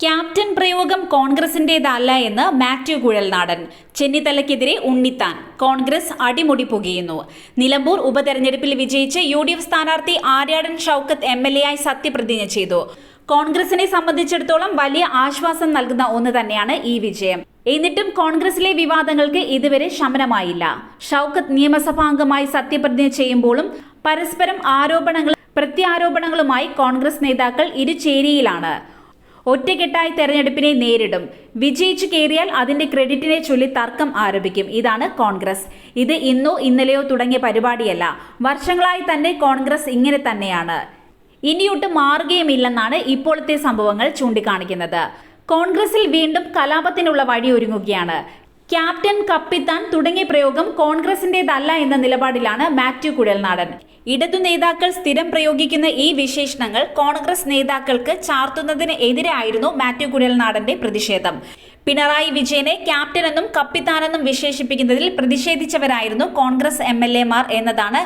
Captain പ്രയോഗം കോൺഗ്രസിന്റേതല്ല എന്ന് മാത്യു കുഴൽനാടൻ. ചെന്നിത്തലയ്ക്കെതിരെ ഉണ്ണിത്താൻ. കോൺഗ്രസ് അടിമുടി പുകയുന്നു. നിലമ്പൂർ ഉപതെരഞ്ഞെടുപ്പിൽ വിജയിച്ച് യു ഡി എഫ് സ്ഥാനാർത്ഥി Aryadan Shoukath M L A ആയി സത്യപ്രതിജ്ഞ ചെയ്തു. കോൺഗ്രസിനെ സംബന്ധിച്ചിടത്തോളം വലിയ ആശ്വാസം നൽകുന്ന ഒന്ന് തന്നെയാണ് ഈ വിജയം. എന്നിട്ടും കോൺഗ്രസിലെ വിവാദങ്ങൾക്ക് ഇതുവരെ ശമനമായില്ല. ഷൌക്കത്ത് നിയമസഭാംഗമായി സത്യപ്രതിജ്ഞ ചെയ്യുമ്പോഴും പരസ്പരം ആരോപണങ്ങൾ പ്രത്യാരോപണങ്ങളുമായി കോൺഗ്രസ് നേതാക്കൾ ഇരുചേരിയിലാണ് ഒറ്റക്കെട്ടായി തെരഞ്ഞെടുപ്പിനെ നേരിടും. വിജയിച്ചു കയറിയാൽ അതിന്റെ ക്രെഡിറ്റിനെ ചൊല്ലി തർക്കം ആരംഭിക്കും. ഇതാണ് കോൺഗ്രസ്. ഇത് ഇന്നോ ഇന്നലെയോ തുടങ്ങിയ പരിപാടിയല്ല. വർഷങ്ങളായി തന്നെ കോൺഗ്രസ് ഇങ്ങനെ തന്നെയാണ്. ഇനിയൊട്ട് മാറുകയുമില്ലെന്നാണ് ഇപ്പോഴത്തെ സംഭവങ്ങൾ ചൂണ്ടിക്കാണിക്കുന്നത്. കോൺഗ്രസിൽ വീണ്ടും കലാപത്തിനുള്ള വഴി ഒരുങ്ങുകയാണ്. ക്യാപ്റ്റൻ കപ്പിത്താൻ തുടങ്ങിയ പ്രയോഗം കോൺഗ്രസിന്റേതല്ല എന്ന നിലപാടിലാണ് മാത്യു കുഴൽനാടൻ. ഇടതു നേതാക്കൾ സ്ഥിരം പ്രയോഗിക്കുന്ന ഈ വിശേഷണങ്ങൾ കോൺഗ്രസ് നേതാക്കൾക്ക് ചാർത്തുന്നതിന് എതിരായിരുന്നു മാത്യു കുഴൽനാടന്റെ പ്രതിഷേധം. പിണറായി വിജയനെ ക്യാപ്റ്റനെന്നും കപ്പിത്താനെന്നും വിശേഷിപ്പിക്കുന്നതിൽ പ്രതിഷേധിച്ചവരായിരുന്നു കോൺഗ്രസ് എം എന്നതാണ്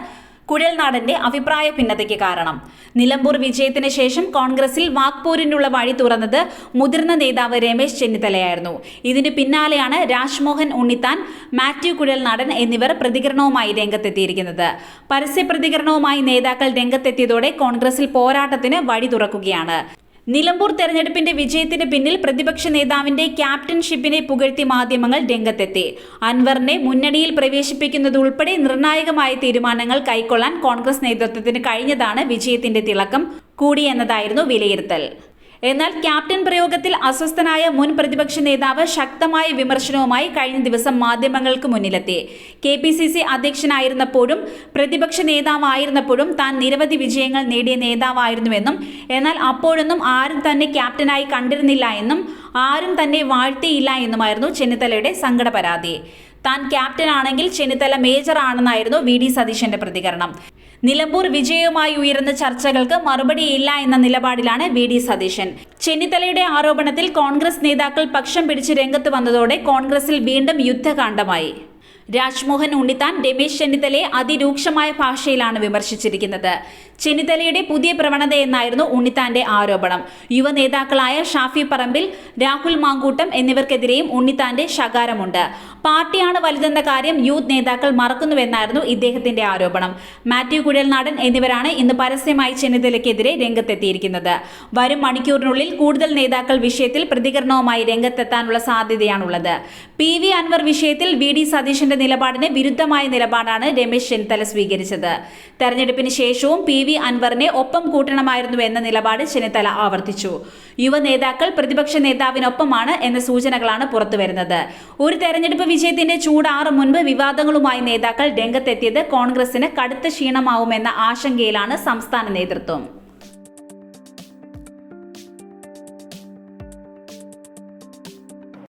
കുഴൽനാടന്റെ അഭിപ്രായ ഭിന്നതയ്ക്ക് കാരണം. നിലമ്പൂർ വിജയത്തിന് ശേഷം കോൺഗ്രസിൽ വാക്പോരിനുള്ള വഴി തുറന്നത് മുതിർന്ന നേതാവ് രമേശ് ചെന്നിത്തലയായിരുന്നു. ഇതിന് പിന്നാലെയാണ് രാജ്മോഹൻ ഉണ്ണിത്താൻ മാത്യു കുഴൽനാടൻ എന്നിവർ പ്രതികരണവുമായി രംഗത്തെത്തിയിരിക്കുന്നത്. പരസ്യ പ്രതികരണവുമായി നേതാക്കൾ രംഗത്തെത്തിയതോടെ കോൺഗ്രസിൽ പോരാട്ടത്തിന് വഴി തുറക്കുകയാണ്. നിലമ്പൂർ തെരഞ്ഞെടുപ്പിന്റെ വിജയത്തിന് പിന്നിൽ പ്രതിപക്ഷ നേതാവിന്റെ ക്യാപ്റ്റൻഷിപ്പിനെ പുകഴ്ത്തി മാധ്യമങ്ങൾ രംഗത്തെത്തി. അൻവറിനെ മുന്നണിയിൽ പ്രവേശിപ്പിക്കുന്നതുൾപ്പെടെ നിർണായകമായ തീരുമാനങ്ങൾ കൈക്കൊള്ളാൻ കോൺഗ്രസ് നേതൃത്വത്തിന് കഴിഞ്ഞതാണ് വിജയത്തിന്റെ തിളക്കം. കൂടിയെന്നതായിരുന്നു വിലയിരുത്തൽ. എന്നാൽ ക്യാപ്റ്റൻ പ്രയോഗത്തിൽ അസ്വസ്ഥനായ മുൻ പ്രതിപക്ഷ നേതാവ് ശക്തമായ വിമർശനവുമായി കഴിഞ്ഞ ദിവസം മാധ്യമങ്ങൾക്ക് മുന്നിലെത്തി. കെ പി സി സി അധ്യക്ഷനായിരുന്നപ്പോഴും പ്രതിപക്ഷ നേതാവായിരുന്നപ്പോഴും താൻ നിരവധി വിജയങ്ങൾ നേടിയ നേതാവായിരുന്നുവെന്നും എന്നാൽ അപ്പോഴൊന്നും ആരും തന്നെ ക്യാപ്റ്റനായി കണ്ടിരുന്നില്ല എന്നും ആരും തന്നെ വാഴ്ത്തിയില്ല എന്നുമായിരുന്നു ചെന്നിത്തലയുടെ സങ്കട പരാതി താൻ ക്യാപ്റ്റൻ ആണെങ്കിൽ ചെന്നിത്തല മേജർ ആണെന്നായിരുന്നു വി ഡി സതീശന്റെ പ്രതികരണം. നിലമ്പൂർ വിജയവുമായി ഉയർന്ന ചർച്ചകൾക്ക് മറുപടിയില്ല എന്ന നിലപാടിലാണ് വി ഡി സതീശൻ. ചെന്നിത്തലയുടെ ആരോപണത്തിൽ കോൺഗ്രസ് നേതാക്കൾ പക്ഷം പിടിച്ച് രംഗത്ത് വന്നതോടെ കോൺഗ്രസിൽ വീണ്ടും യുദ്ധകാണ്ഡമായി രാജ്മോഹൻ ഉണ്ണിത്താൻ രമേശ് ചെന്നിത്തലയെ അതിരൂക്ഷമായ ഭാഷയിലാണ് വിമർശിച്ചിരിക്കുന്നത്. ചെന്നിത്തലയുടെ പുതിയ പ്രവണത എന്നായിരുന്നു ഉണ്ണിത്താന്റെ ആരോപണം. യുവ നേതാക്കളായ ഷാഫി പറമ്പിൽ രാഹുൽ മാങ്കൂട്ടം എന്നിവർക്കെതിരെയും ഉണ്ണിത്താന്റെ ശകാരമുണ്ട്. പാർട്ടിയാണ് വലുതെന്ന കാര്യം യൂത്ത് നേതാക്കൾ മറക്കുന്നുവെന്നായിരുന്നു ഇദ്ദേഹത്തിന്റെ ആരോപണം. മാത്യു കുഴൽനാടൻ എന്നിവരാണ് ഇന്ന് പരസ്യമായി ചെന്നിത്തലയ്ക്കെതിരെ രംഗത്തെത്തിയിരിക്കുന്നത്. വരും മണിക്കൂറിനുള്ളിൽ കൂടുതൽ നേതാക്കൾ വിഷയത്തിൽ പ്രതികരണവുമായി രംഗത്തെത്താനുള്ള സാധ്യതയാണുള്ളത്. പി വി അൻവർ വിഷയത്തിൽ വി ഡി സതീശന്റെ നിലപാടിന് വിരുദ്ധമായ നിലപാടാണ് രമേശ് ചെന്നിത്തല സ്വീകരിച്ചത്. തെരഞ്ഞെടുപ്പിന് ശേഷവും പി വി അൻവറിനെ ഒപ്പം കൂട്ടണമായിരുന്നു എന്ന നിലപാട് ചെന്നിത്തല ആവർത്തിച്ചു. യുവ നേതാക്കൾ പ്രതിപക്ഷ നേതാവിനൊപ്പമാണ് എന്ന സൂചനകളാണ് പുറത്തുവരുന്നത് ഒരു തെരഞ്ഞെടുപ്പ് വിജയത്തിന്റെ ചൂടാറും മുൻപ് വിവാദങ്ങളുമായി നേതാക്കൾ രംഗത്തെത്തിയത് കോൺഗ്രസിന് കടുത്ത ക്ഷീണമാവുമെന്ന ആശങ്കയിലാണ് സംസ്ഥാന നേതൃത്വം.